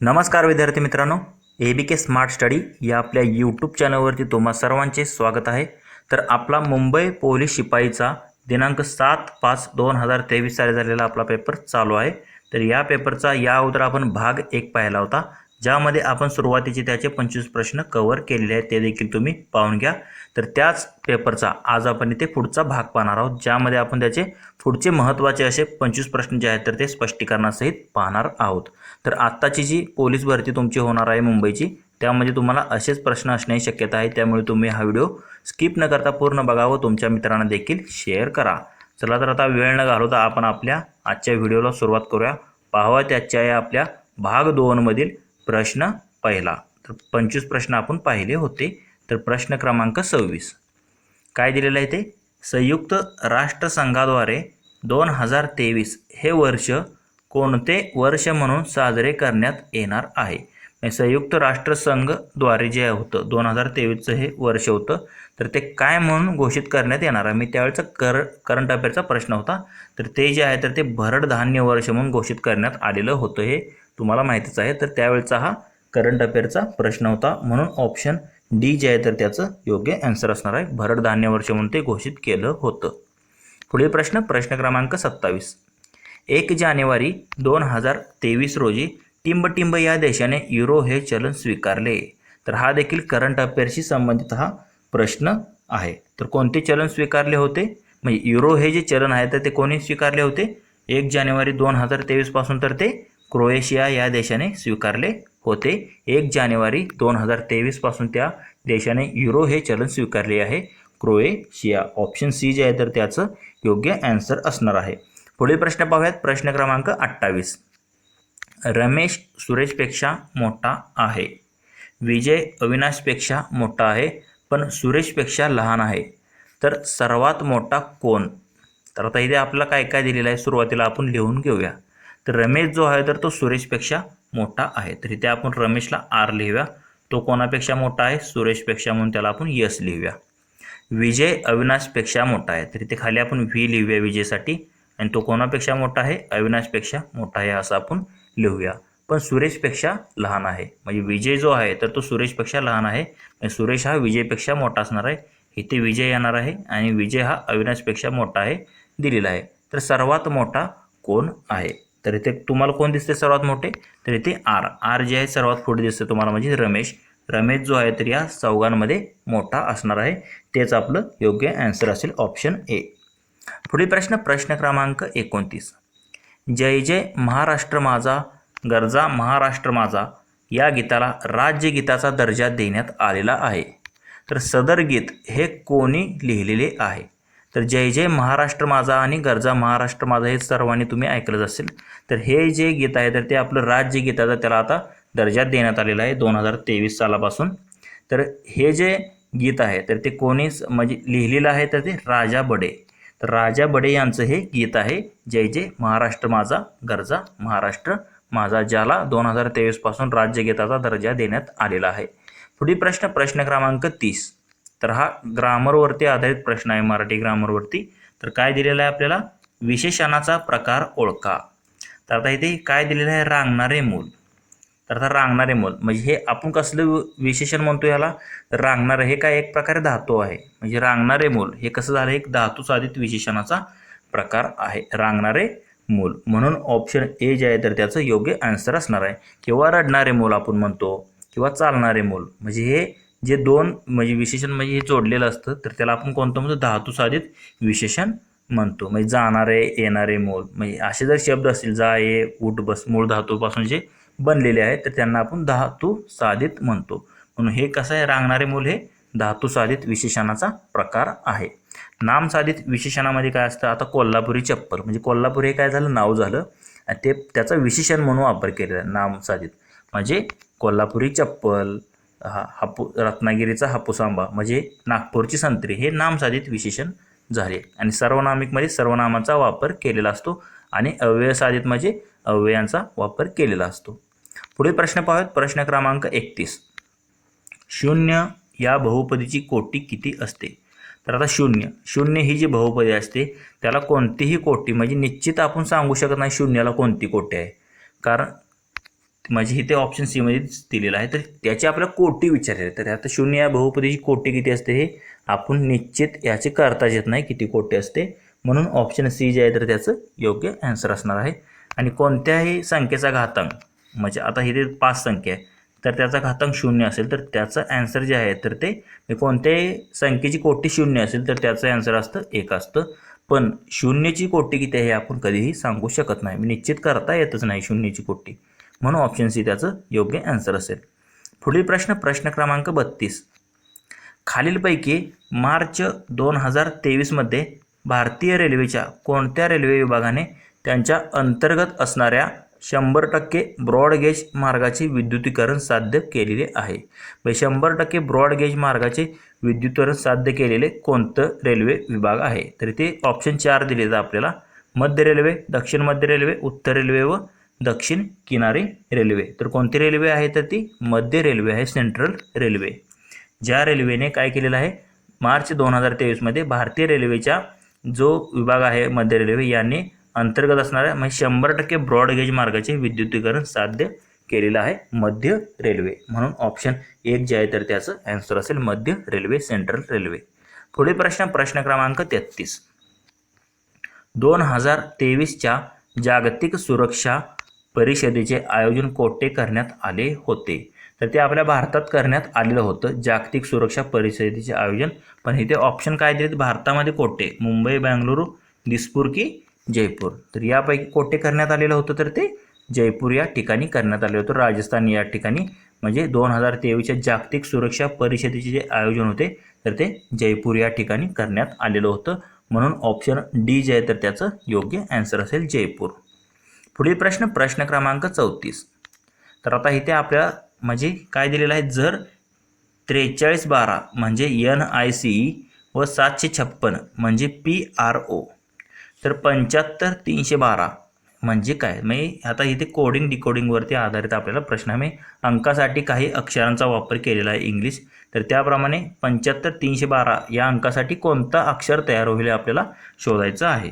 नमस्कार विद्यार्थी मित्रांनो ए बी के स्मार्ट स्टडी या आपल्या यूट्यूब चॅनलवरती तुम्हा सर्वांचे स्वागत आहे. तर आपला मुंबई पोलीस शिपाईचा दिनांक सात पाच दोन हजार तेवीस साली झालेला आपला पेपर चालू आहे. तर या पेपरचा या अगोदर आपण भाग एक पाहिला होता. ज्यामध्ये आपण सुरुवातीचे त्याचे पंचवीस प्रश्न कव्हर केलेले आहेत ते देखील तुम्ही पाहून घ्या. तर त्याच पेपरचा आज आपण इथे पुढचा भाग पाहणार आहोत ज्यामध्ये आपण त्याचे पुढचे महत्त्वाचे असे पंचवीस प्रश्न जे आहेत तर ते स्पष्टीकरणासहित पाहणार आहोत. तर आत्ताची जी पोलीस भरती तुमची होणार आहे मुंबईची त्यामध्ये तुम्हाला असेच प्रश्न असण्याची शक्यता आहे त्यामुळे तुम्ही हा व्हिडिओ स्किप न करता पूर्ण बघा व तुमच्या मित्रांना देखील शेअर करा. चला तर आता वेळ न घालवता आपण आपल्या आजच्या व्हिडिओला सुरुवात करूया. पाहावा त्याच्या या आपल्या भाग दोनमधील प्रश्न पहिला. तर पंचवीस प्रश्न आपण पाहिले होते. तर प्रश्न क्रमांक सव्वीस. काय दिलेलं आहे ते? संयुक्त राष्ट्रसंघाद्वारे दोन हजार तेवीस हे वर्ष कोणते वर्ष म्हणून साजरे करण्यात येणार आहे? म्हणजे संयुक्त राष्ट्रसंघद्वारे जे होतं दोन हजार तेवीसचं हे वर्ष होतं. तर ते काय म्हणून घोषित करण्यात येणार आहे? मी त्यावेळेचा कर करंट अफेअरचा प्रश्न होता. तर ते जे आहे तर ते भरड धान्य वर्ष म्हणून घोषित करण्यात आलेलं होतं हे. तुम्हाला माहितीच आहे. तर त्यावेळचा हा करंट अफेअरचा प्रश्न होता. म्हणून ऑप्शन डी जे आहे तर त्याचं योग्य ॲन्सर असणार आहे. भरड धान्य वर्ष म्हणून ते घोषित केलं होतं. पुढील प्रश्न प्रश्न क्रमांक सत्तावीस. एक जानेवारी दोन हजार तेवीस रोजी टिंबटिंब या देशाने युरो हे चलन स्वीकारले. तर हा देखील करंट अफेअरशी संबंधित हा प्रश्न आहे. तर कोणते चलन स्वीकारले होते? म्हणजे युरो हे जे चलन आहे तर ते कोणी स्वीकारले होते? एक जानेवारी दोन हजार तेवीसपासून तर ते क्रोएशिया या देशाने स्वीकारले होते. एक जानेवारी दोन हजार तेवीसपासून त्या देशाने युरो हे चलन स्वीकारले आहे. क्रोएशिया ऑप्शन सी जे आहे तर त्याचं योग्य ॲन्सर असणार आहे. पुढील प्रश्न पाहूयात. प्रश्न क्रमांक अठ्ठावीस. रमेश सुरेशपेक्षा मोठा आहे. विजय अविनाशपेक्षा मोठा आहे पण सुरेशपेक्षा लहान आहे. तर सर्वात मोठा कोण? तर आता इथे आपलं काय काय दिलेलं आहे सुरुवातीला आपण लिहून घेऊया. तर रमेश जो आहे तर तो सुरेशपेक्षा मोठा आहे. तर इथे आपण रमेशला आर लिहूया. तो कोणापेक्षा मोठा आहे? सुरेशपेक्षा म्हणून त्याला आपण यस लिहूया. विजय अविनाशपेक्षा मोठा आहे. तर इथे खाली आपण व्ही लिहूया विजयसाठी. आणि तो कोणापेक्षा मोठा आहे? अविनाशपेक्षा मोठा आहे असं आपण लिहूया. पण सुरेशपेक्षा लहान आहे. म्हणजे विजय जो आहे तर तो सुरेशपेक्षा लहान आहे. आणि सुरेश हा विजयपेक्षा मोठा असणार आहे. इथे विजय येणार आहे आणि विजय हा अविनाशपेक्षा मोठा आहे दिलेला आहे. तर सर्वात मोठा कोण आहे? तर इथे तुम्हाला कोण दिसते सर्वात मोठे? तर इथे आर. आर जे आहे सर्वात पुढे दिसते तुम्हाला म्हणजे रमेश. रमेश जो आहे तर या चौघांमध्ये मोठा असणार आहे. तेच आपलं योग्य ॲन्सर असेल ऑप्शन ए पुढील प्रश्न प्रश्न क्रमांक एकोणतीस. जय जय महाराष्ट्र माझा गरजा महाराष्ट्र माझा या गीताला राज्यगीताचा दर्जा देण्यात आलेला आहे. तर सदर गीत हे कोणी लिहिलेले आहे? तर जय जय महाराष्ट्र माझा आणि गरजा महाराष्ट्र माझा हे सर्वांनी तुम्ही ऐकलंच असेल. तर हे जे गीत आहे तर ते आपलं राज्य राज्यगीताचा त्याला आता दर्जा देण्यात आलेला आहे दोन हजार तेवीस सालापासून. तर हे जे गीत आहे तर ते कोणीच म्हणजे लिहिलेलं आहे तर ते राजा बडे. तर राजा बडे यांचं हे गीत आहे जय जय महाराष्ट्र माझा गरजा महाराष्ट्र माझा ज्याला दोन हजार तेवीसपासून राज्यगीताचा दर्जा देण्यात आलेला आहे. पुढील प्रश्न प्रश्न क्रमांक तीस. तर हा ग्रामरवरती आधारित प्रश्न आहे मराठी ग्रामरवरती. तर काय दिलेलं आहे आपल्याला? विशेषणाचा प्रकार ओळखा. तर आता इथे काय दिलेलं आहे? रांगणारे मूल. तर आता रांगणारे मूल. म्हणजे हे आपण कसलं विशेषण म्हणतो याला? रांगणारं रांगणारे हे काय एक प्रकारे धातू आहे. म्हणजे रांगणारे मूल. हे कसं झालं? एक धातू साधित विशेषणाचा प्रकार आहे. रांगणारे मूल. म्हणून ऑप्शन ए जे आहे तर त्याचं योग्य आन्सर असणार आहे. किंवा रडणारे मूल आपण म्हणतो किंवा चालणारे मूल. म्हणजे हे जे दोन म्हणजे विशेषण म्हणजे हे जोडलेलं असतं तर त्याला आपण कोणतं म्हणतो? धातू साधित विशेषण म्हणतो. म्हणजे जाणारे येणारे मूळ म्हणजे असे जर शब्द असतील जा ये उठ बस मूळ धातूपासून जे बनलेले आहेत तर त्यांना आपण धातू साधित म्हणतो. म्हणून हे कसं आहे? रांगणारे मूल हे धातू साधित विशेषणाचा प्रकार आहे. नाम साधित विशेषणामध्ये काय असतं? आता कोल्हापुरी चप्पल म्हणजे कोल्हापुरी हे काय झालं? नाव झालं. आणि ते त्याचा विशेषण म्हणून वापर केलेला आहे नाम साधित. म्हणजे कोल्हापुरी चप्पल हा हापू रत्नागिरीचा हापूस आंबा म्हणजे नागपूरची संत्री हे नामसाधित विशेषण झाले. आणि सर्वनामिकमध्ये सर्वनामाचा वापर केलेला असतो आणि अव्ययसाधित म्हणजे अव्ययांचा वापर केलेला असतो. पुढील प्रश्न पाहूयात. प्रश्न क्रमांक एकतीस. शून्य या बहुपदीची कोटी किती असते? तर आता शून्य. शून्य ही जी बहुपदी असते त्याला कोणतीही कोटी म्हणजे निश्चित आपण सांगू शकत नाही शून्याला कोणती कोटी आहे. कारण म्हणजे इथे ऑप्शन सी मध्ये दिलेलं आहे. तर त्याची आपल्याला कोटी विचारले तर आता शून्य या बहुपदीची कोटी किती असते हे आपण निश्चित याचे करता येत नाही किती कोटी असते. म्हणून ऑप्शन सी जे आहे तर त्याचं योग्य ॲन्सर असणार आहे. आणि कोणत्याही संख्येचा घातांक म्हणजे आता इथे पाच संख्या आहे तर त्याचा घातांक शून्य असेल तर त्याचं ॲन्सर जे आहे तर ते म्हणजे कोणत्याही संख्येची कोटी शून्य असेल तर त्याचं ॲन्सर असतं एक असतं. पण शून्यची कोटी किती आहे हे आपण कधीही सांगू शकत नाही. निश्चित करता येतच नाही शून्यची कोटी. म्हणून ऑप्शन सी त्याचं योग्य ॲन्सर असेल. पुढील प्रश्न प्रश्न क्रमांक बत्तीस. खालीलपैकी मार्च दोन हजार तेवीसमध्ये भारतीय रेल्वेच्या कोणत्या रेल्वे विभागाने त्यांच्या अंतर्गत असणाऱ्या शंभर टक्के ब्रॉडगेज मार्गाचे विद्युतीकरण साध्य केलेले आहे? म्हणजे शंभर टक्के ब्रॉडगेज मार्गाचे विद्युतीकरण साध्य केलेले कोणतं रेल्वे विभाग आहे? तर ते ऑप्शन चार दिले जातात आपल्याला मध्य रेल्वे दक्षिण मध्य रेल्वे उत्तर रेल्वे व दक्षिण किनारी रेल्वे. तर कोणती रेल्वे आहे तर ती? मध्य रेल्वे आहे सेंट्रल रेल्वे. ज्या रेल्वेने काय केलेलं आहे? मार्च दोन हजार तेवीसमध्ये भारतीय रेल्वेच्या जो विभाग आहे मध्य रेल्वे यांनी अंतर्गत असणाऱ्या म्हणजे शंभर टक्के ब्रॉडगेज मार्गाचे विद्युतीकरण साध्य केलेलं आहे मध्य रेल्वे. म्हणून ऑप्शन एक जे आहे तर त्याचं ॲन्सर असेल मध्य रेल्वे सेंट्रल रेल्वे. पुढील प्रश्न प्रश्न क्रमांक तेहतीस. दोन हजार तेवीसच्या जागतिक सुरक्षा परिषदेचे आयोजन कोठे करण्यात आले होते. तर ते आपल्या भारतात करण्यात आलेलं होतं. जागतिक सुरक्षा परिषदेचे आयोजन. पण इथे ऑप्शन काय दिलेत? भारतामध्ये कोठे मुंबई बेंगलुरू दिसपूर की जयपूर. तर यापैकी कोठे करण्यात आलेलं होतं तर ते जयपूर या ठिकाणी करण्यात आले होतं. राजस्थान या ठिकाणी. म्हणजे दोन हजार तेवीसच्या जागतिक सुरक्षा परिषदेचे जे आयोजन होते तर ते जयपूर या ठिकाणी करण्यात आलेलं होतं. म्हणून ऑप्शन डी जे आहे तर त्याचं योग्य ॲन्सर असेल जयपूर. पुढील प्रश्न प्रश्न क्रमांक चौतीस. तर आता इथे आपल्या म्हणजे काय दिलेलं आहे? जर त्रेचाळीस बारा म्हणजे एन आय सी ई व सातशे छप्पन म्हणजे पी आर ओ तर पंच्याहत्तर तीनशे बारा म्हणजे काय? म्हणजे आता इथे कोडिंग डिकोडिंगवरती आधारित आपल्याला प्रश्न आहे. अंकासाठी काही अक्षरांचा वापर केलेला आहे इंग्लिश. तर त्याप्रमाणे पंच्याहत्तर तीनशे बारा या अंकासाठी कोणता अक्षर तयार होईल आपल्याला शोधायचं आहे.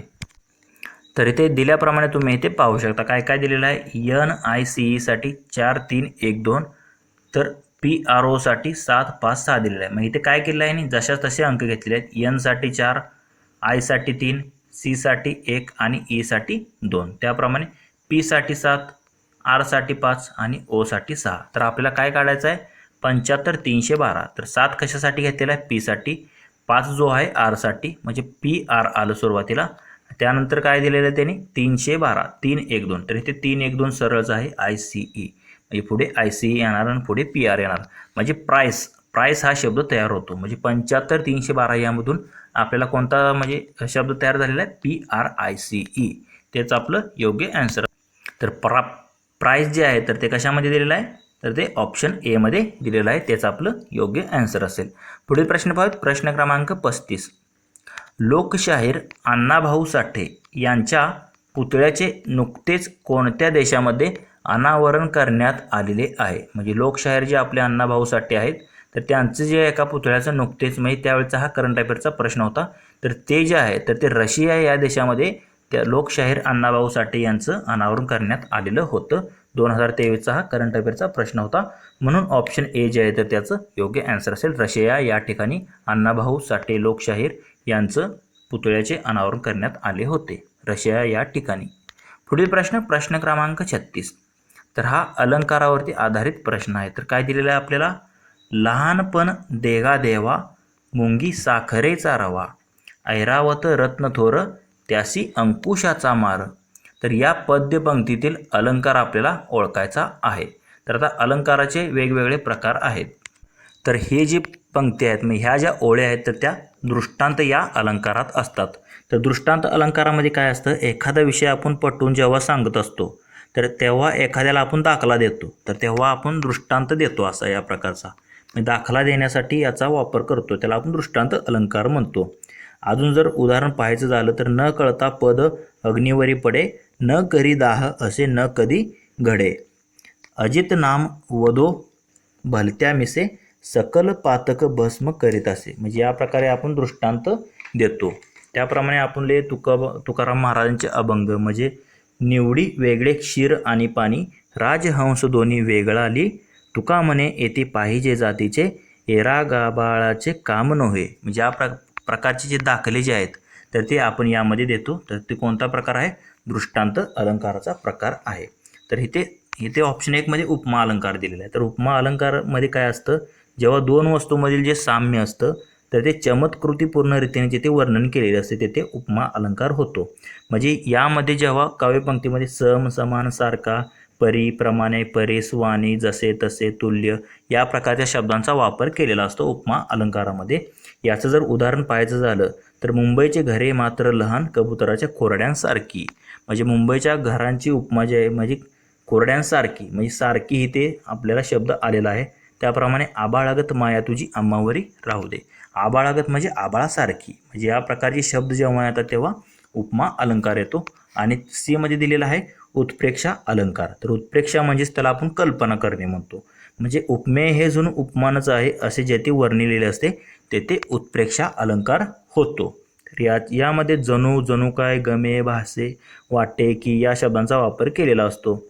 तर इथे दिल्याप्रमाणे तुम्ही इथे पाहू शकता. काय काय दिलेलं आहे? एन आय सी ईसाठी चार तीन एक दोन. तर पी आर ओसाठी सात पाच सहा दिलेलं आहे. मग इथे काय केलेलं आहे? आणि जशा तसे अंक घेतलेले आहेत. यनसाठी चार आयसाठी तीन सीसाठी एक आणि e ईसाठी दोन. त्याप्रमाणे पीसाठी सात आरसाठी पाच आणि ओसाठी सहा. तर आपल्याला काय काढायचं आहे? पंच्याहत्तर तीनशे बारा. तर सात कशासाठी घेतलेला आहे? पीसाठी पाच जो आहे आरसाठी म्हणजे पी आर आलं सुरुवातीला. त्यानंतर काय दिलेलं आहे त्यांनी? तीनशे बारा. तीन एक दोन. तर इथे तीन एक दोन सरळच आहे. आय सी ई म्हणजे पुढे आय सी ई येणार आणि पुढे पी आर येणार. म्हणजे प्राईस प्राईस हा शब्द तयार होतो. म्हणजे पंच्याहत्तर तीनशे बारा यामधून आपल्याला कोणता म्हणजे शब्द तयार झालेला आहे? P R I C E तेच आपलं योग्य ॲन्सर तर प्रा प्राईस जे आहे तर ते कशामध्ये दिलेलं आहे? तर ते ऑप्शन एमध्ये दिलेलं आहे. तेच आपलं योग्य ॲन्सर असेल. पुढील प्रश्न पाहूत प्रश्न क्रमांक पस्तीस. लोकशाहीर अण्णाभाऊ साठे यांच्या पुतळ्याचे नुकतेच कोणत्या देशामध्ये अनावरण करण्यात आलेले आहे? म्हणजे लोकशाहीर जे आपले अण्णाभाऊ साठे आहेत तर त्यांचं जे एका पुतळ्याचं नुकतेच म्हणजे त्यावेळेचा हा करंट अफेअरचा प्रश्न होता. तर ते जे आहे तर ते रशिया या देशामध्ये त्या लोकशाहीर अण्णाभाऊ साठे यांचं अनावरण करण्यात आलेलं होतं. दोन हजार तेवीसचा हा करंट अफेअरचा प्रश्न होता. म्हणून ऑप्शन ए जे आहे तर त्याचं योग्य ॲन्सर असेल. रशिया या ठिकाणी अण्णाभाऊ साठे लोकशाहीर यांचं पुतळ्याचे अनावरण करण्यात आले होते. रशिया या ठिकाणी. पुढील प्रश्न प्रश्न क्रमांक छत्तीस. तर हा अलंकारावरती आधारित प्रश्न आहे. तर काय दिलेलं आहे आपल्याला? लहानपण देगा देवा मुंगी साखरेचा रवा ऐरावत रत्नथोर त्यासी अंकुशाचा मार. तर या पद्यपंक्तीतील अलंकार आपल्याला ओळखायचा आहे. तर आता अलंकाराचे वेगवेगळे प्रकार आहेत. तर हे जे पंक्ती आहेत. मग ह्या ज्या ओळ्या आहेत तर त्या दृष्टांत या अलंकारात असतात. तर दृष्टांत अलंकारामध्ये काय असतं? एखादा विषय आपण पटवून जेव्हा सांगत असतो तर तेव्हा एखाद्याला आपण दाखला देतो. तर तेव्हा आपण दृष्टांत देतो असा या प्रकारचा. दाखला देण्यासाठी याचा वापर करतो. त्याला आपण दृष्टांत अलंकार म्हणतो. अजून जर उदाहरण पाहायचं झालं तर न कळता पद अग्निवरी पडे न करी दाह असे न कधी घडे. अजित नाम वधो भलत्या मिसे सकल पातक भस्म करीत असे. म्हणजे या प्रकारे आपण दृष्टांत देतो. त्याप्रमाणे आपण ले तुका तुकाराम महाराजांचे अभंग म्हणजे निवडी वेगळे क्षीर आणि पाणी राजहंस दोन्ही वेगळाली तुका म्हणे येथे पाहिजे जातीचे एरा गाबाळाचे काम नव्हे. म्हणजे या प्र प्रकारचे जे दाखले जे आहेत तर ते आपण यामध्ये देतो. तर ते कोणता प्रकार आहे? दृष्टांत अलंकाराचा प्रकार आहे. तर इथे इथे ऑप्शन एकमध्ये उपमा अलंकार दिलेला आहे. तर उपमा अलंकारमध्ये काय असतं? जेव्हा दोन वस्तूमधील जे साम्य असतं तर ते चमत्कृतीपूर्ण रीतीने जिथे वर्णन केलेले असते. तेथे उपमा अलंकार होतो. म्हणजे यामध्ये जेव्हा काव्यपंक्तीमध्ये सम समान सारखा परी प्रमाणे जसे तसे तुल्य या प्रकारच्या शब्दांचा वापर केलेला असतो उपमा अलंकारामध्ये. याचं जर उदाहरण पाहायचं झालं तर मुंबईचे घरे मात्र लहान कबुतराच्या कोरड्यांसारखी. म्हणजे मुंबईच्या घरांची उपमा जी आहे म्हणजे कोरड्यांसारखी म्हणजे सारखी ही ते आपल्याला शब्द आलेला आहे. त्याप्रमाणे आबाळागत माया तुझी अम्मावरी राहू दे. आबाळागत म्हणजे आबाळासारखी. म्हणजे या प्रकारचे शब्द जेव्हा येतात तेव्हा उपमा अलंकार येतो आणि सीमध्ये दिलेला आहे उत्प्रेक्षा अलंकार. तर उत्प्रेक्षा म्हणजेच त्याला आपण कल्पना करणे म्हणतो. म्हणजे उपमेय हे जुन उपमानच आहे असे जेथे वर्णिलेले असते तेथे उत्प्रेक्षा अलंकार होतो. तर या यामध्ये जणू जणू काय गमे भासे वाटे की या शब्दांचा वापर केलेला असतो.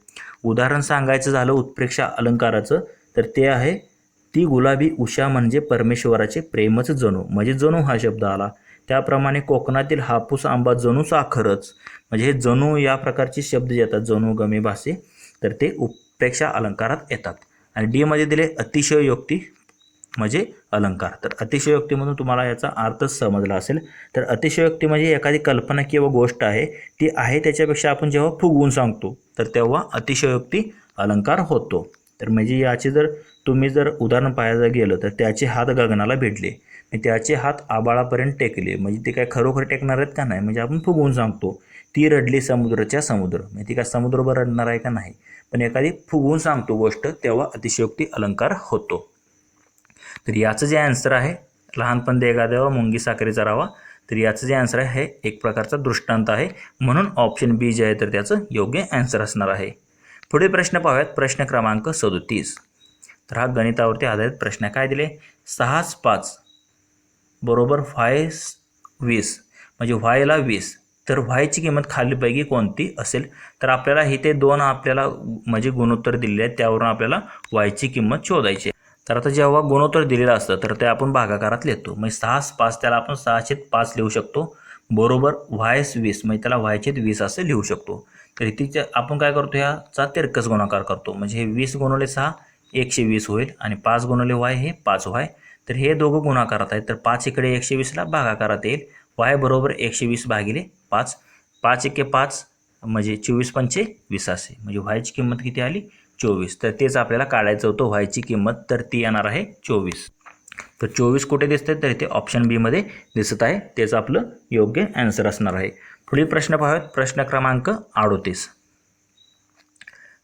उदाहरण सांगायचं झालं उत्प्रेक्षा अलंकाराचं. तर ते आहे ती गुलाबी उषा म्हणजे परमेश्वराचे प्रेमच जणू. म्हणजे जणू हा शब्द आला. त्याप्रमाणे कोकणातील हापूस आंबा जणू साखरच म्हणजे हे जणू या प्रकारचे शब्द जे येतात जणू गमे भाषे तर ते उपेक्षा अलंकारात येतात. आणि डीमध्ये दिले अतिशयोक्ती म्हणजे अलंकार. तर अतिशयोक्तीमधून तुम्हाला याचा अर्थच समजला असेल. तर अतिशयोक्ती म्हणजे एखादी कल्पना किंवा गोष्ट आहे ती आहे त्याच्यापेक्षा आपण जेव्हा फुगवून सांगतो तर तेव्हा अतिशयोक्ती अलंकार होतो. तर म्हणजे याचे जर तुम्ही जर उदाहरण पाहायला गेलं तर त्याचे हात गगनाला भेटले. त्याचे हात आबाळापर्यंत टेकले. म्हणजे ते काय खरोखर टेकणार आहेत का नाही? म्हणजे आपण फुगवून सांगतो. ती रडली समुद्राच्या समुद्र. म्हणजे ती काय समुद्रभर रडणार आहे का नाही? पण एखादी फुगवून सांगतो गोष्ट तेव्हा अतिशयोक्ती अलंकार होतो. तर याचं जे आन्सर आहे लहानपण देगा द्यावा मुंगी साखरेचा रावा. तर याचं जे आन्सर आहे हे एक प्रकारचा दृष्टांत आहे. म्हणून ऑप्शन बी जे आहे तर त्याचं योग्य आन्सर असणार आहे. पुढे प्रश्न पाहूयात. प्रश्न क्रमांक सदोतीस. तर हा गणितावरती आधारित प्रश्न काय दिले? सहाच पाच बरोबर व्हाय वीस. म्हणजे व्हायला वीस. तर व्हायची किंमत खालीपैकी कोणती असेल? तर आपल्याला इथे दोन आपल्याला म्हणजे गुणोत्तर दिलेले आहेत. त्यावरून आपल्याला वायची किंमत शोधायची आहे. तर आता जेव्हा गुणोत्तर दिलेलं असतं तर ते आपण भागाकारात लिहितो. म्हणजे सहाच पाच त्याला आपण सहाशे पाच लिहू शकतो. बरोबर व्हायस वीस. म्हणजे त्याला व्हायचे वीस असं लिहू शकतो. तर इथे आपण काय करतो ह्याचा तिरकस गुणाकार करतो. म्हणजे हे वीस गुणवले सहा एकशे वीस होईल आणि पाच गुणवले वाय हे पाच वाय. तर हे दोघं गुणाकारात आहेत. तर पाच इकडे एकशे वीसला भागाकारात येईल. वाय बरोबर एकशे वीस भागिले पाच. पाच एके पाच म्हणजे चोवीस पंचे वीस असे. म्हणजे व्हायची किंमत किती आली? चोवीस. तर तेच आपल्याला काढायचं होतं व्हायची किंमत. तर ती येणार आहे चोवीस. तर चोवीस कुठे दिसते तर इथे ऑप्शन बीमध्ये दिसत आहे. तेच आपलं योग्य ॲन्सर असणार आहे. पुढील प्रश्न पाहूयात. प्रश्न क्रमांक अडोतीस.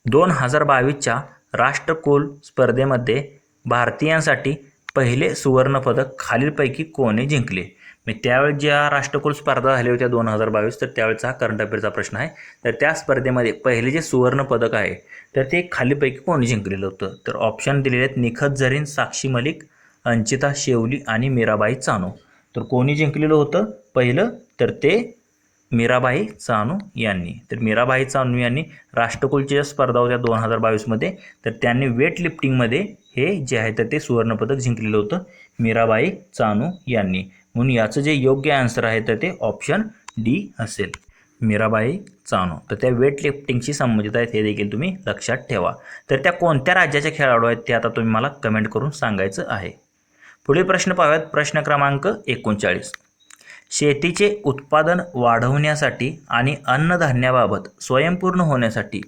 दोन हजार बावीसच्या राष्ट्रकुल स्पर्धेमध्ये भारतीयांसाठी पहिले सुवर्णपदक खालीलपैकी कोणी जिंकले? मी त्यावेळी ज्या राष्ट्रकुल स्पर्धा झाल्या होत्या दोन हजार बावीस तर त्यावेळेचा हा करंट अफेअरचा प्रश्न आहे. तर त्या स्पर्धेमध्ये पहिले जे सुवर्णपदक आहे तर ते खालीपैकी कोणी जिंकलेलं होतं? तर ऑप्शन दिलेले आहेत निखत झरीन साक्षी मलिक अंचिता शेवली आणि मीराबाई चानो. तर कोणी जिंकलेलं होतं? पहिलं तर ते मीराबाई चानू यांनी. तर मीराबाई चानू यांनी राष्ट्रकुलच्या ज्या स्पर्धा होत्या दोन हजार बावीसमध्ये तर त्यांनी वेट लिफ्टिंगमध्ये हे जे आहे तर ते सुवर्णपदक जिंकलेलं होतं मीराबाई चानू यांनी. म्हणून याचं जे योग्य आन्सर आहे तर ते ऑप्शन डी असेल. मीराबाई चानू. तर त्या वेट लिफ्टिंगशी संबंधित आहेत हे देखील तुम्ही लक्षात ठेवा. तर त्या कोणत्या राज्याच्या खेळाडू आहेत ते आता तुम्ही मला कमेंट करून सांगायचं आहे. पुढील प्रश्न पाहूयात. प्रश्न क्रमांक एकोणचाळीस. शेतीचे उत्पादन वाढवण्यासाठी आणि अन्नधान्याबाबत स्वयंपूर्ण होण्यासाठी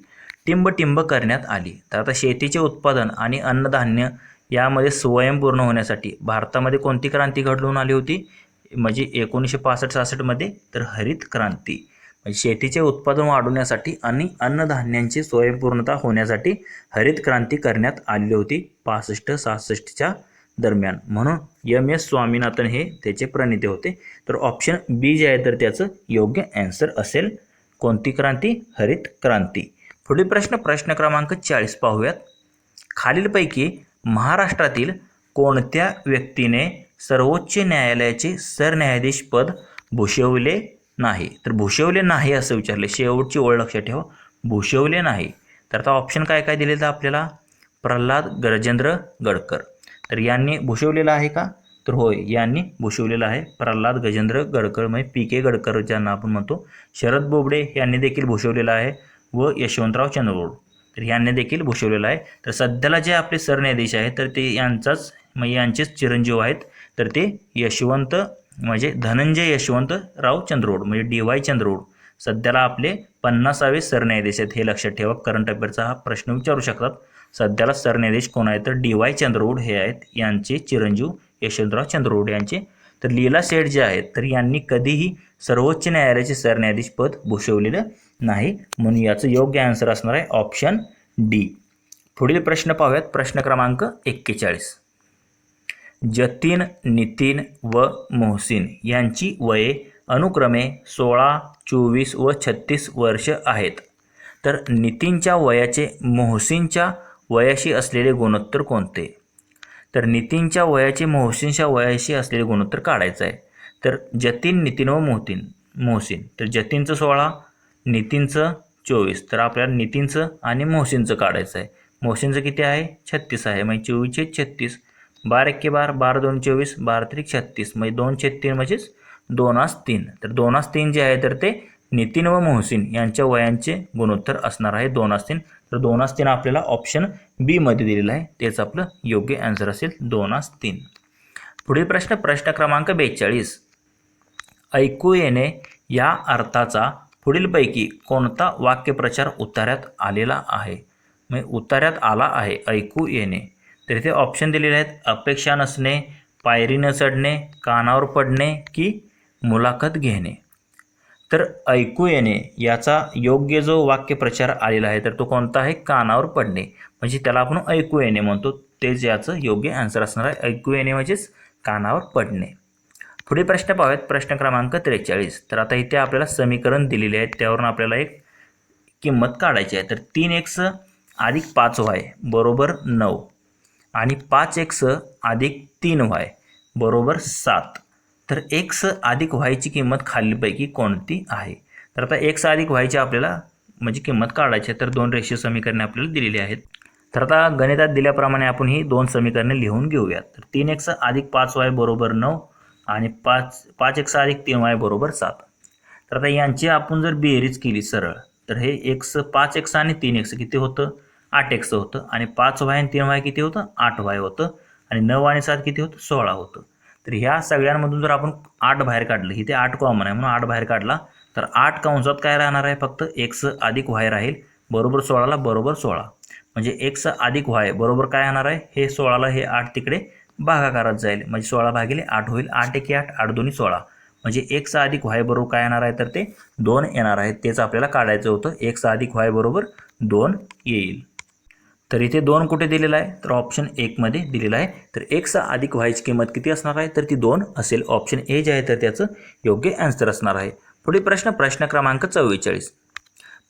टिंबटिंब करण्यात आली. तर आता शेतीचे उत्पादन आणि अन्नधान्य यामध्ये स्वयंपूर्ण होण्यासाठी भारतामध्ये कोणती क्रांती घडवून आली होती? म्हणजे एकोणीसशे पासष्ट सहासष्टमध्ये तर हरित क्रांती. म्हणजे शेतीचे उत्पादन वाढवण्यासाठी आणि अन्नधान्यांची स्वयंपूर्णता होण्यासाठी हरित क्रांती करण्यात आलेली होती. पासष्ट सहासष्टच्या दरम्यान. म्हणून एम एस स्वामीनाथन हे त्याचे प्रणेते होते. तर ऑप्शन बी जे आहे तर त्याचं योग्य ॲन्सर असेल. कोणती क्रांती? हरित क्रांती. पुढील प्रश्न प्रश्न क्रमांक चाळीस पाहूयात. खालीलपैकी महाराष्ट्रातील कोणत्या व्यक्तीने सर्वोच्च न्यायालयाचे सरन्यायाधीश पद भूषवले नाही? तर भूषवले नाही असं विचारले. शेवटची ओळ लक्षात ठेवा. भूषवले नाही. तर आता ऑप्शन काय काय दिलेलं तर आपल्याला? प्रल्हाद गजेंद्र गडकर. तर यांनी भूषवलेला आहे का? तर होय यांनी भूषवलेला आहे. प्रल्हाद गजेंद्र गडकर म्हणजे पी के गडकर ज्यांना आपण म्हणतो. शरद बोबडे यांनी देखील भूषवलेला आहे व यशवंतराव चंद्रगोड तर यांनी देखील भूषवलेलं आहे. तर सध्याला जे आपले सरन्यायाधीश आहेत तर ते यांचाच म्हणजे यांचेच चिरंजीव आहेत. तर ते यशवंत म्हणजे धनंजय यशवंतराव चंद्रोड म्हणजे डी वाय चंद्रोड सध्याला आपले पन्नासावे सरन्यायाधीश आहेत हे लक्षात ठेवा. करंट अफेअरचा हा प्रश्न विचारू शकतात. सध्याला सरन्यायाधीश कोण आहे तर डी वाय चंद्रवड हे आहेत. यांचे चिरंजीव यशवंतराव चंद्रवड यांचे. तर लीला सेठ जे आहेत तर यांनी कधीही सर्वोच्च न्यायालयाचे सरन्यायाधीश पद भूषवलेलं नाही. म्हणून याचं योग्य आन्सर असणार आहे ऑप्शन डी पुढील प्रश्न पाहूयात. प्रश्न क्रमांक एक्केचाळीस. जतीन नितीन व मोहसिन यांची वये अनुक्रमे सोळा चोवीस व छत्तीस वर्ष आहेत. तर नितीनच्या वयाचे मोहसिनच्या वयाशी असलेले गुणोत्तर कोणते? तर नितीनच्या वयाचे मोहसिनच्या वयाशी असलेले गुणोत्तर काढायचं आहे. तर जतीन नितीन व मोहतीन मोहसिन. तर जतीनचं सोळा नितीनचं चोवीस. तर आपल्याला नितीनचं आणि मोहसिनचं काढायचं आहे. मोहसिनचं किती आहे? छत्तीस आहे. म्हणजे चोवीसशे छत्तीस. बार एक्के बार बार दोन चोवीस बारा त्रिक छत्तीस. म्हणजे दोन छत्तीस म्हणजेच दोनास तीन. तर दोनास तीन जे आहे तर ते नितीन व मोहसिन यांच्या वयांचे गुणोत्तर असणार आहे. दोनास तीन. तर दोनास तीन आपल्याला ऑप्शन बीमध्ये दिलेलं आहे. तेच आपलं योग्य ॲन्सर असेल दोनास तीन. पुढील प्रश्न प्रश्न क्रमांक बेचाळीस. ऐकू येणे या अर्थाचा पुढीलपैकी कोणता वाक्यप्रचार उतार्यात आलेला आहे? म्हणजे उतार्यात आला आहे ऐकू येणे. तर इथे ऑप्शन दिलेले आहेत अपेक्षा नसणे पायरी न चढणे कानावर पडणे की मुलाखत घेणे. तर ऐकू येणे याचा योग्य जो वाक्यप्रचार आलेला आहे तर तो कोणता आहे? कानावर पडणे. म्हणजे त्याला आपण ऐकू येणे म्हणतो. तेच याचं योग्य आन्सर असणार आहे. ऐकू येणे म्हणजेच कानावर पडणे. पुढे प्रश्न पाहूयात. प्रश्न क्रमांक त्रेचाळीस. तर आता इथे आपल्याला समीकरण दिलेले आहेत. त्यावरून आपल्याला एक किंमत काढायची आहे. तर तीन एक्स अधिक पाच वाय बरोबर नऊ. आणि पाच एक्स अधिक तीन वाय बरोबर सात. तर एक्स अधिक व्हायची किंमत खालीलपैकी कोणती आहे? तर आता एक्स अधिक व्हायची आपल्याला म्हणजे किंमत काढायची आहे तर दोन रेषीय समीकरणे आपल्याला दिलेली आहेत. तर आता गणितात दिल्याप्रमाणे आपण ही दोन समीकरणे लिहून घेऊयात. तर तीन एक्स अधिक पाच वाय बरोबर नऊ आणि पाच पाच एक्स अधिक तीन वाय बरोबर सात. तर आता यांची आपण जर बेरीज केली सरळ तर हे एक्स पाच एक्स आणि तीन एक्स किती होतं? आठ एक्स होतं आणि पाच वाय आणि तीन वाय किती होतं? आठ वाय होतं आणि नऊ आणि सात किती होतं? सोळा होतं. तर ह्या सगळ्यांमधून जर आपण आठ बाहेर काढलं इथे आठ कॉमन आहे म्हणून आठ बाहेर काढला तर आठ कंसात काय राहणार आहे फक्त? एक्स अधिक वाय राहील बरोबर सोळाला बरोबर सोळा. म्हणजे एक्स अधिक वाय बरोबर काय येणार आहे? हे सोळाला हे आठ तिकडे भागाकारात जाईल. म्हणजे सोळा भागिले आठ होईल आठ एके आठ आठ दोन्ही सोळा. म्हणजे एक्स अधिक वाय बरोबर काय येणार आहे? तर ते दोन येणार आहे. तेच आपल्याला काढायचं होतं. एक्स अधिक वाय बरोबर दोन येईल. तर इथे दोन कुठे दिलेलं आहे? तर ऑप्शन एकमध्ये दिलेलं आहे. तर एक्स अधिक व्हायची किंमत किती असणार आहे? तर ती दोन असेल. ऑप्शन ए जे आहे तर त्याचं योग्य आन्सर असणार आहे. पुढील प्रश्न प्रश्न क्रमांक चव्वेचाळीस.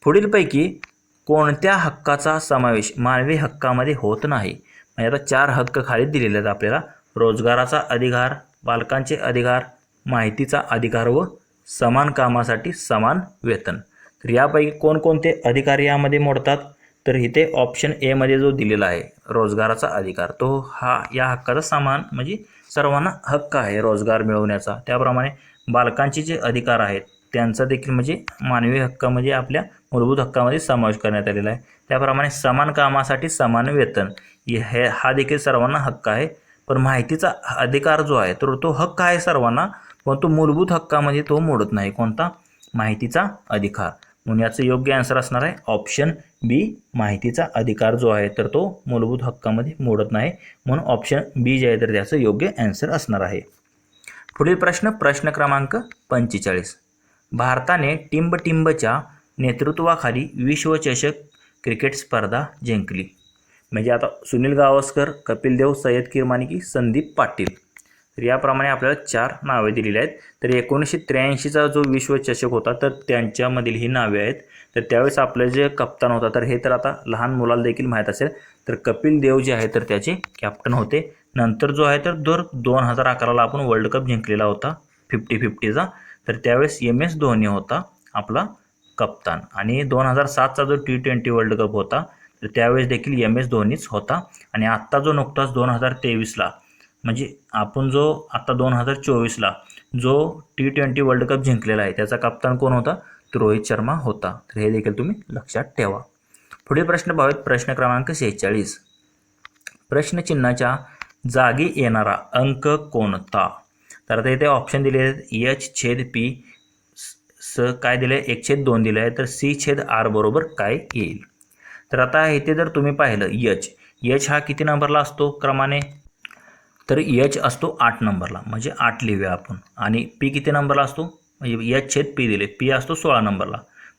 पुढीलपैकी कोणत्या हक्काचा समावेश मानवी हक्कामध्ये होत नाही? म्हणजे आता चार हक्क खाली दिलेले आहेत आपल्याला. रोजगाराचा अधिकार बालकांचे अधिकार माहितीचा अधिकार व समान कामासाठी समान वेतन. तर यापैकी कोणकोणते अधिकार यामध्ये मोडतात? तर इथे ऑप्शन एमध्ये जो दिलेला आहे रोजगाराचा अधिकार तो हा या हक्काचा समान म्हणजे सर्वांना हक्क आहे रोजगार मिळवण्याचा. त्याप्रमाणे बालकांचे जे अधिकार आहेत त्यांचा देखील म्हणजे मानवी हक्कामध्ये म्हणजे आपल्या मूलभूत हक्कामध्ये समावेश करण्यात आलेला आहे. त्याप्रमाणे समान कामासाठी समान वेतन हे हा देखील सर्वांना हक्क आहे. पण माहितीचा अधिकार जो आहे तर तो हक्क आहे सर्वांना पण तो मूलभूत हक्कामध्ये तो मोडत नाही. कोणता? माहितीचा अधिकार. म्हणून याचं योग्य आन्सर असणार आहे ऑप्शन बी माहितीचा अधिकार जो आहे तर तो मूलभूत हक्कामध्ये मोडत नाही. म्हणून ऑप्शन बी जे आहे तर त्याचं योग्य आन्सर असणार आहे. पुढील प्रश्न प्रश्न क्रमांक पंचेचाळीस. भारताने टिंबटिंबच्या नेतृत्वाखाली विश्वचषक क्रिकेट स्पर्धा जिंकली. म्हणजे आता सुनील गावस्कर कपिल देव सय्यद किरमानी की संदीप पाटील. तर याप्रमाणे आपल्याला चार नावे दिलेली आहेत. तर एकोणीसशे त्र्याऐंशीचा जो विश्वचषक होता तर त्यांच्यामधील ही नावे आहेत. तर त्यावेळेस आपलं जे कप्तान होता तर हे तर आता लहान मुलाला देखील माहीत असेल. तर कपिल देव जे आहे तर त्याचे कॅप्टन होते. नंतर जो आहे तर दर दोन हजार अकराला आपण वर्ल्ड कप जिंकलेला होता फिफ्टी फिफ्टीचा. तर त्यावेळेस एम एस धोनी होता आपला कप्तान. आणि दोन हजार सातचा जो टी ट्वेंटी वर्ल्ड कप होता तर त्यावेळेस देखील एम एस धोनीच होता. आणि आत्ता जो नुकताच दोन हजार तेवीसला म्हणजे आपण जो आता दोन हजार चोवीसला जो टी ट्वेंटी वर्ल्ड कप जिंकलेला आहे त्याचा कप्तान कोण होता? तर रोहित शर्मा होता. तर हे देखील तुम्ही लक्षात ठेवा. पुढील प्रश्न पाहूयात. प्रश्न क्रमांक सेहेचाळीस. प्रश्नचिन्हाच्या जागी येणारा अंक कोणता? तर आता इथे ऑप्शन दिले आहेत. एच छेद पी स काय दिलं आहे एक छेद दोन दिलं आहे तर सी छेद आर बरोबर काय येईल? तर आता इथे जर तुम्ही पाहिलं यच यच हा किती नंबरला असतो क्रमाने? तर यच असतो आठ नंबरला म्हणजे आठ लिहूया आपण. आणि पी किती नंबरला असतो? म्हणजे यच छेद पी दिले. पी असतो सोळा नंबरला.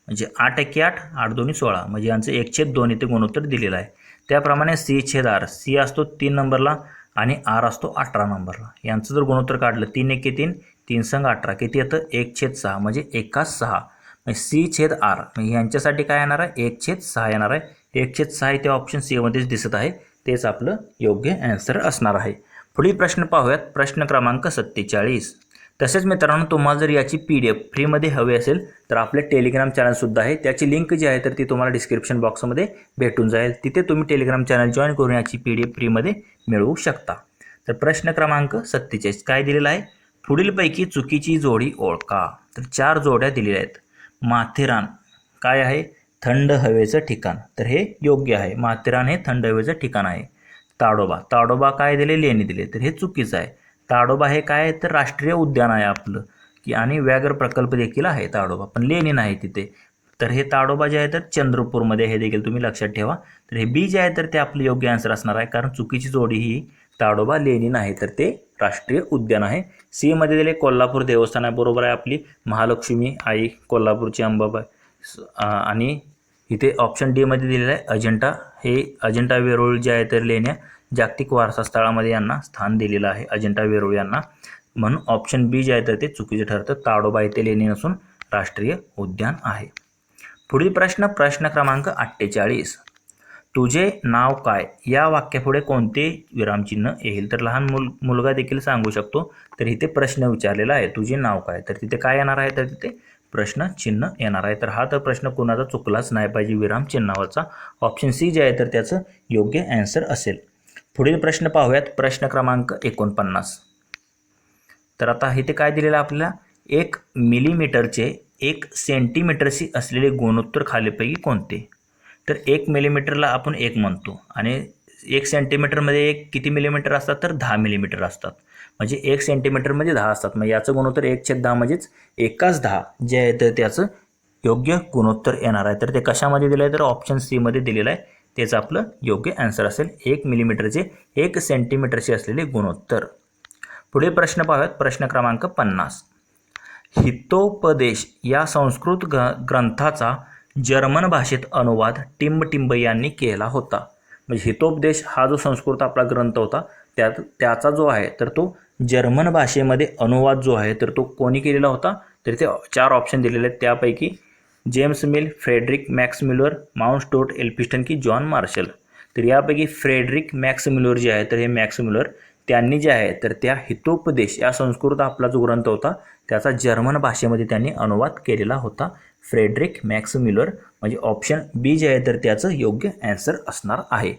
म्हणजे आठ एके आठ आठ दोन्ही सोळा. म्हणजे यांचं एक छेद दोन इथे गुणोत्तर दिलेलं आहे. त्याप्रमाणे सी छेद आर सी असतो तीन नंबरला आणि आर असतो अठरा नंबरला. यांचं जर गुणोत्तर काढलं तीन एके तीन तीन संघ अठरा. किती येतं? एक छेद सहा म्हणजे एका सहा. म्हणजे सी छेद आर म्हणजे यांच्यासाठी काय येणार आहे? एक छेद सहा येणार आहे. एक छेद सहा इथे ऑप्शन सीमध्येच दिसत आहे. तेच आपलं योग्य ॲन्सर असणार आहे. पुढील प्रश्न पाहूयात. प्रश्न क्रमांक सत्तेचाळीस. तसेच मित्रांनो तुम्हाला जर याची पी डी एफ फ्रीमध्ये हवी असेल तर आपले टेलिग्राम चॅनलसुद्धा आहे. त्याची लिंक जी आहे तर ती तुम्हाला डिस्क्रिप्शन बॉक्समध्ये भेटून जाईल. तिथे तुम्ही टेलिग्राम चॅनल जॉईन करून याची पी डी एफ फ्रीमध्ये मिळवू शकता. तर प्रश्न क्रमांक सत्तेचाळीस काय दिलेला आहे? पुढीलपैकी चुकीची जोडी ओळखा. तर चार जोड्या दिलेल्या आहेत. माथेरान काय आहे? थंड हवेचं ठिकाण. तर हे योग्य आहे. माथेरान हे थंड हवेचं ठिकाण आहे. ताडोबा. ताडोबा काय दिले लेणी दिले. तर हे चुकीचं आहे. ताडोबा हे काय आहे? तर राष्ट्रीय उद्यान आहे आपलं. की आणि व्याघ्र प्रकल्प देखील आहे ताडोबा. पण लेणी नाही तिथे. तर हे ताडोबा जे आहे तर चंद्रपूरमध्ये हे देखील तुम्ही लक्षात ठेवा. तर हे बी जे आहे तर ते आपलं योग्य आन्सर असणार आहे. कारण चुकीची जोडी ही ताडोबा लेणी नाही तर ते राष्ट्रीय उद्यान आहे. सीमध्ये दिले कोल्हापूर देवस्थान आहे. बरोबर आहे आपली. महालक्ष्मी आई कोल्हापूरची अंबाबाई. आणि इथे ऑप्शन डीमध्ये दिलेलं आहे अजिंठा हे अजिंठा वेरूळ जे आहे तर लेण्या जागतिक वारसा स्थळामध्ये यांना स्थान दिलेलं आहे अजिंठा वेरूळ यांना. म्हणून ऑप्शन बी जे आहे तर ते चुकीचे ठरतं. ताडोबा येथे लेणी नसून राष्ट्रीय उद्यान आहे. पुढील प्रश्न प्रश्न क्रमांक अठ्ठेचाळीस. तुझे नाव काय? या वाक्यापुढे कोणते विरामचिन्ह येईल? तर लहान मुल मुलगा देखील सांगू शकतो. तर इथे प्रश्न विचारलेला आहे तुझे नाव काय? तर तिथे काय येणार आहे? तर तिथे प्रश्न चिन्ह येणार आहे. तर हा तर प्रश्न कोणाचा चुकलाच नाही पाहिजे. विराम चिन्हावरचा ऑप्शन सी जे आहे तर त्याचं योग्य ॲन्सर असेल. पुढील प्रश्न पाहूयात. प्रश्न क्रमांक एकोणपन्नास. तर आता इथे काय दिलेलं आपल्याला? एक मिलीमीटरचे एक सेंटीमीटरशी असलेले गुणोत्तर खालीपैकी कोणते? तर एक मिलीमीटरला आपण एक म्हणतो. आणि एक सेंटीमीटरमध्ये एक किती मिलीमीटर असतात? तर दहा मिलीमीटर असतात. म्हणजे एक सेंटीमीटरमध्ये म्हणजे दहा असतात. मग याचं गुणोत्तर एक छेद दहा म्हणजेच एकाच दहा. जे आहे तर त्याचं योग्य गुणोत्तर येणार आहे. तर ते कशामध्ये दिलं आहे तर ऑप्शन सीमध्ये दिलेलं आहे. तेच आपलं योग्य ॲन्सर असेल एक मिलीमीटरचे एक सेंटीमीटरचे असलेले गुणोत्तर. पुढे प्रश्न पाहूयात. प्रश्न क्रमांक पन्नास. हितोपदेश या संस्कृत ग ग्रंथाचा जर्मन भाषेत अनुवाद टिंबटिंब यांनी केला होता. म्हणजे हितोपदेश हा जो संस्कृत आपला ग्रंथ होता त्यात त्याचा जो आहे तर तो जर्मन भाषेमध्ये अनुवाद जो आहे तर तो कोणी केलेला होता? तर ते चार ऑप्शन दिलेले आहेत. त्यापैकी James Mill Frederick Max Miller Mount Stuart Elphinstone की जॉन मार्शल. तर यापैकी फ्रेडरिक मॅक्स मिलर जे आहे तर हे मॅक्स मिलर त्यांनी जे आहे तर त्या हितोपदेश या संस्कृत आपला जो ग्रंथ होता त्याचा जर्मन भाषेमध्ये त्यांनी अनुवाद केलेला होता. फ्रेडरिक मॅक्स मिलर म्हणजे ऑप्शन बी जे आहे तर त्याचं योग्य ॲन्सर असणार आहे.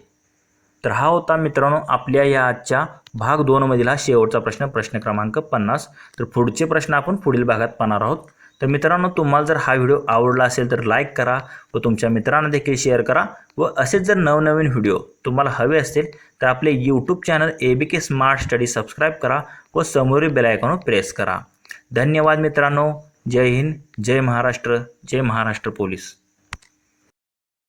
तर हा होता मित्रांनो आपल्या या आजच्या भाग दोनमधील हा शेवटचा प्रश्न प्रश्न क्रमांक पन्नास. तर पुढचे प्रश्न आपण पुढील भागात पाहणार आहोत. तर मित्रांनो तुम्हाला जर हा व्हिडिओ आवडला असेल तर लाईक करा व तुमच्या मित्रांना देखील शेअर करा व असेच जर नवनवीन व्हिडिओ तुम्हाला हवे असतील तर आपले YouTube channel A B K smart study subscribe करा व समोरील बेलायकॉनवर प्रेस करा. धन्यवाद मित्रांनो. जय हिंद जय महाराष्ट्र जय महाराष्ट्र पोलीस.